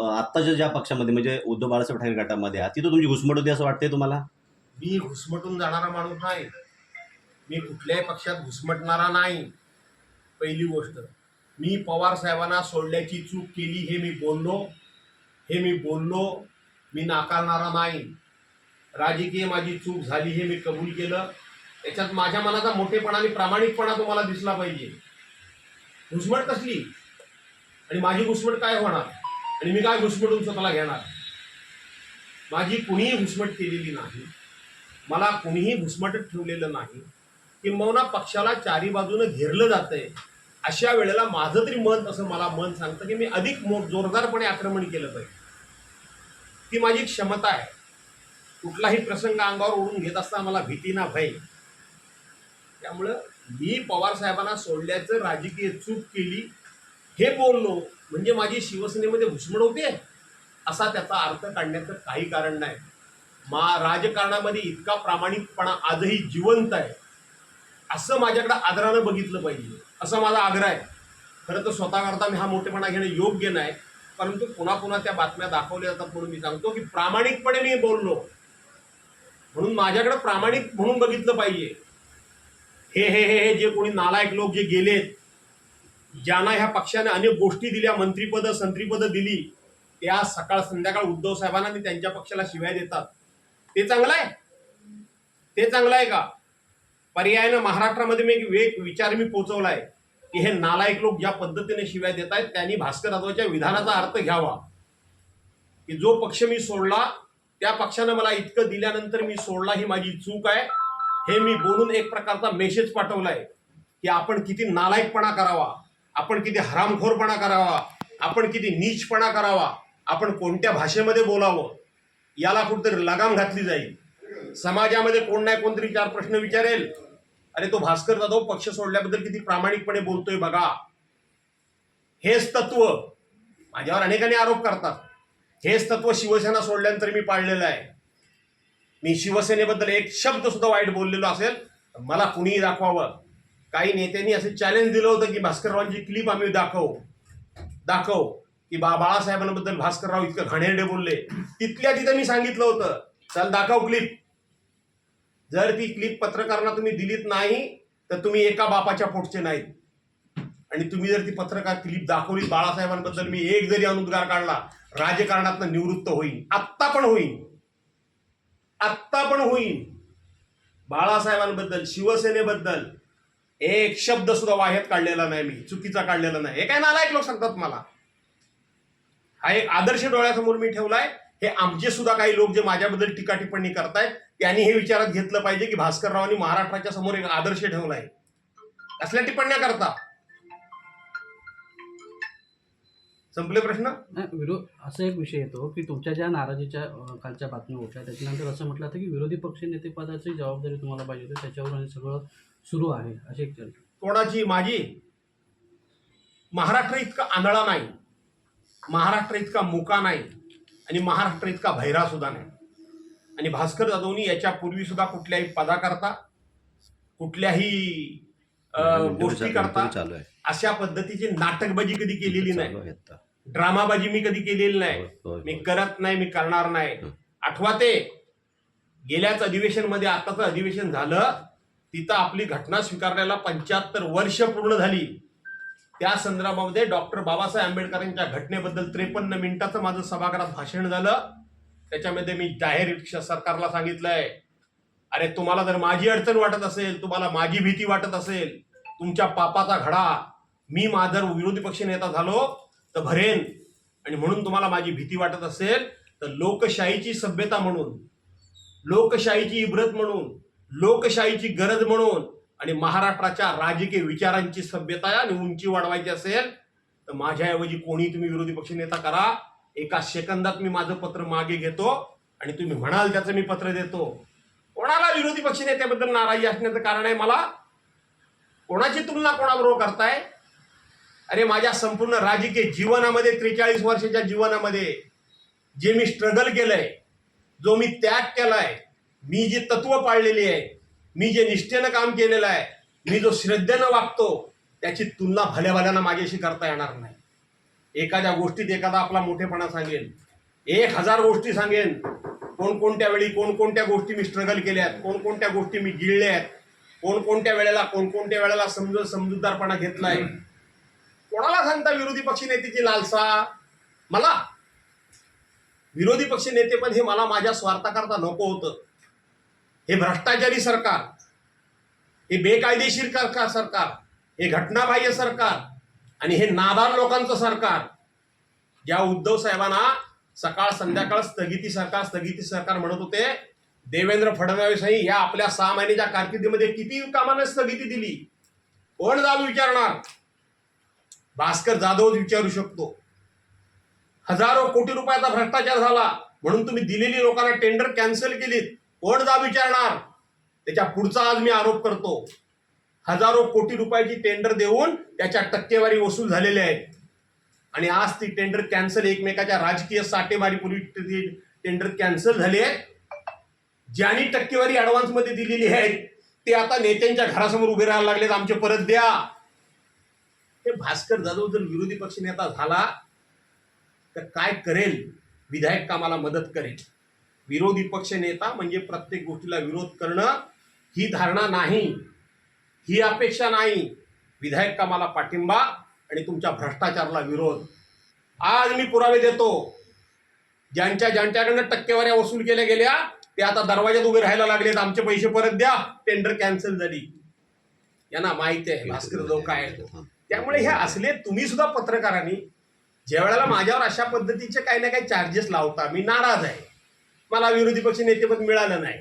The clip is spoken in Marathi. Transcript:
आत्ताच्या ज्या पक्षामध्ये म्हणजे उद्धव बाळासाहेब ठाकरे गटामध्ये आहात तिथं तुमची घुसमट होती असं वाटतंय तुम्हाला? मी घुसमटून जाणारा माणूस नाही. मी कुठल्याही पक्षात घुसमटणारा नाही. पहिली गोष्ट मी पवार साहेबांना सोडल्याची चूक केली हे मी बोललो. हे मी बोललो मी नाकारणारा नाही. राजकीय माझी चूक झाली हे मी कबूल केलं. त्याच्यात माझ्या मनाचा मोठेपणा आणि प्रामाणिकपणा तुम्हाला दिसला पाहिजे. घुसमट कसली? आणि माझी घुसमट काय होणार? आणि मी काय घुसमटून स्वतःला घेणार? माझी कुणीही घुसमट केलेली नाही. मला कुणीही घुसमटत ठेवलेलं नाही. किंबहुना पक्षाला चारी बाजूनं घेरलं जातंय. अशा वेळेला माझं तरी मत असं मला मन सांगतं की मी अधिक मो जोरदारपणे आक्रमण केलं पाहिजे. ती माझी क्षमता आहे. कुठलाही प्रसंग अंगावर ओढून घेत असताना मला भीती ना भय. त्यामुळं मी पवार साहेबांना सोडल्याचं राजकीय चूक केली. हे बोललो म्हणजे माझी शिवसेनेमध्ये घुसमट होते असा त्याचा अर्थ काढण्याचं काही कारण नाही. मा राजकारणामध्ये इतका प्रामाणिकपणा आजही जिवंत आहे. असं माझ्याकडं आदरानं बघितलं पाहिजे. असा माझा आग्रह आहे. खरं तर स्वतःकरता मी हा मोठेपणा घेणं योग्य नाही. परंतु पुन्हा पुन्हा त्या बातम्या दाखवल्या जातात म्हणून मी सांगतो की प्रामाणिकपणे मी बोललो. म्हणून माझ्याकडे प्रामाणिक म्हणून बघितलं पाहिजे. हे हे हे हे जे कोणी नालायक लोक जे गेलेत ज्यांना ह्या पक्षाने अनेक गोष्टी दिल्या मंत्रीपदं संत्रीपदं दिली त्या सकाळ संध्याकाळ उद्धव साहेबांना आणि त्यांच्या पक्षाला शिवाय देतात. ते चांगलं आहे. ते चांगलं आहे का? पर्यायानं महाराष्ट्रामध्ये मी एक वेग विचार मी पोचवलाय की हे नालायक लोक ज्या पद्धतीने शिवाय देत आहेत त्यांनी भास्कर जाधवच्या विधानाचा अर्थ घ्यावा. की जो पक्ष मी सोडला त्या पक्षानं मला इतकं दिल्यानंतर मी सोडला ही माझी चूक आहे. हे मी बोलून एक प्रकारचा मेसेज पाठवलाय की आपण किती नालायकपणा करावा. आपण किती हरामखोरपणा करावा आपण किती नीचपणा करावा आपण कोणत्या भाषेमध्ये बोलावं याला कुठेतरी लगाम घातली जाईल. समाजामध्ये कोण नाही कोणतरी चार प्रश्न विचारेल. अरे तो भास्कर जाधव पक्ष सोडल्याबद्दल किती प्रामाणिकपणे बोलतोय बघा. हेच तत्व माझ्यावर अनेकांनी आरोप करतात. हेच तत्व शिवसेना सोडल्यानंतर मी पाळलेलं आहे. मी शिवसेनेबद्दल एक शब्द सुद्धा वाईट बोललेलो असेल. मला कुणीही दाखवावं. काही नेत्यांनी असं चॅलेंज दिलं होतं की भास्कररावांची क्लिप आम्ही दाखवू. दाखव की बा बाळासाहेबांबद्दल भास्करराव इतकं घाणेरडे बोलले. तिथल्या तिथं मी सांगितलं होतं. चल दाखव क्लिप जर ती क्लिप पत्रकारांना तुम्ही दिलीत नाही तर तुम्ही एका बापाच्या पोटचे नाहीत. आणि तुम्ही जर ती पत्रकार क्लिप दाखवली बाळासाहेबांबद्दल मी एक जरी अनुद्गार काढला राजकारणात निवृत्त होईन. आत्ता पण होईन. आत्ता पण होईन. बाळासाहेबांबद्दल शिवसेनेबद्दल एक शब्द सुद्धा वाह्यात काढलेला नाही मी चुकीचा काढलेला नाही. हे काय नालायक लोक सांगतात मला? हा एक आदर्श डोळ्यासमोर मी ठेवलाय हे आमचे सुद्धा काही लोक जे माझ्याबद्दल टीका टिप्पणी करतायत त्यांनी हे विचारात घेतलं पाहिजे की भास्कररावांनी महाराष्ट्राच्या समोर एक आदर्श ठेवलाय. असल्या टिप्पण्या करता? संपले प्रश्न? नाही विरोध असा एक विषय येतो की तुमच्या ज्या नाराजीच्या अं, कालच्या बातम्या होत्या त्याच्यानंतर असं म्हटलं होतं की विरोधी पक्ष नेतेपदाची जबाबदारी तुम्हाला पाहिजे होती त्याच्यावर सगळं सुरू आहे अशी एक चर्चा. कोणाची? माझी? महाराष्ट्र इतका आंधळा नाही. महाराष्ट्र इतका मुका नाही. आणि महाराष्ट्र इतका भैरा सुद्धा नाही. आणि भास्कर जाधवनी याच्या पूर्वी सुद्धा कुठल्याही पदाकरता कुठल्याही गोष्टी करता चालू आहे. अशा पद्धतीची नाटकबाजी कधी केलेली नाही. ड्रामाबाजी मी कधी केलेली नाही. मी. करत नाही मी करणार नाही. आठवा ते गेल्याच अधिवेशनमध्ये आताचं अधिवेशन झालं तिथं आपली घटना स्वीकारण्याला पंच्याहत्तर वर्ष पूर्ण झाली. त्या संदर्भामध्ये डॉक्टर बाबासाहेब आंबेडकरांच्या घटनेबद्दल त्रेपन्न मिनिटाचं माझं सभागृहात भाषण झालं. त्याच्यामध्ये मी जाहीर सरकारला सांगितलंय. अरे तुम्हाला जर माझी अडचण वाटत असेल तुम्हाला माझी भीती वाटत असेल तुमच्या पापाचा घडा मी माझं विरोधी पक्ष नेता झालो तर भरेन. आणि म्हणून तुम्हाला माझी भीती वाटत असेल तर लोकशाहीची सभ्यता म्हणून लोकशाहीची इब्रत म्हणून लोकशाहीची गरज म्हणून आणि महाराष्ट्राच्या राजकीय विचारांची सभ्यता आणि उंची वाढवायची असेल तर माझ्याऐवजी कोणी तुम्ही विरोधी पक्ष नेता करा. एका सेकंदात मी माझं पत्र मागे घेतो आणि तुम्ही म्हणाल त्याचं मी पत्र देतो. कोणाला विरोधी पक्ष नेत्याबद्दल नाराजी असण्याचं कारण आहे मला? कोणाची तुलना कोणाबरोबर करताय? अरे माझ्या संपूर्ण राजकीय जीवनामध्ये त्रेचाळीस वर्षाच्या जीवनामध्ये जे मी स्ट्रगल केलंय जो मी त्याग केलाय मी जी तत्व पाळलेली आहे मी जे निष्ठेनं काम केलेलं आहे मी जो श्रद्धेनं वागतो त्याची तुलना भल्या भल्यानं माझ्याशी करता येणार नाही. एखाद्या गोष्टीत एखादा आपला मोठेपणा सांगेन एक हजार गोष्टी सांगेन कोणकोणत्या वेळी कोणकोणत्या गोष्टी मी स्ट्रगल केल्या आहेत कोणकोणत्या गोष्टी मी गिळल्या आहेत कोणकोणत्या वेळेला कोणकोणत्या वेळेला समजूत समजूतदारपणा घेतलाय? कोणाला सांगता विरोधी पक्ष नेत्याची लालसा? मला. विरोधी पक्ष नेतेपद हे मला माझ्या स्वार्थाकरता नको होतं. हे भ्रष्टाचारी सरकार हे बेकायदेशीर सरकार सरकार हे घटनाबाह्य सरकार आणि हे नादार लोकांचं सरकार ज्या उद्धव साहेबांना सकाळ संध्याकाळ स्थगिती सरकार स्थगिती सरकार म्हणत होते. देवेंद्र फडणवीसही या आपल्या सहा महिन्याच्या कारकिर्दीमध्ये किती कामाने स्थगिती दिली? कोण जाब विचारणार? भास्कर जाधव विचारू शकतो. हजारो कोटी रुपयाचा भ्रष्टाचार झाला. म्हणून तुम्ही दिलेली लोकांना टेंडर कॅन्सल केलीत. कोण जा विचारणार? त्याच्या पुढचा आज मी आरोप करतो. हजारो कोटी रुपयाची टेंडर देऊन त्याच्या टक्केवारी वसूल झालेले आहेत. आणि आज ती टेंडर कॅन्सल एकमेकाच्या राजकीय साठेमारीपूर्वी ती टेंडर कॅन्सल झाली आहेत ज्यांनी टक्केवारी ॲडव्हान्समध्ये दिलेली आहे ते आता नेत्यांच्या घरासमोर उभे राहायला लागलेत. आमचे परत द्या. हे भास्कर जाधव जर विरोधी पक्ष नेता झाला तर काय करेल? विधायक कामाला मदत करेल. विरोधी पक्ष नेता म्हणजे प्रत्येक गोष्टीला विरोध करणं ही धारणा नाही. ही अपेक्षा नाही. विधायक कामाला पाठिंबा आणि तुमच्या भ्रष्टाचाराला विरोध. आज मी पुरावे देतो. ज्यांच्या ज्यांच्याकडनं टक्केवाऱ्या वसूल केल्या गेल्या ते आता दरवाज्यात उभे राहायला लागलेत. आमचे पैसे परत द्या. टेंडर कॅन्सल झाली. यांना माहिती आहे भास्कर जाऊ काय त्यामुळे हे असले तुम्ही सुद्धा पत्रकारांनी ज्या वेळेला माझ्यावर अशा पद्धतीचे काही ना काही चार्जेस लावता मी नाराज आहे. मला विरोधी पक्ष नेतेपद मिळालं नाही.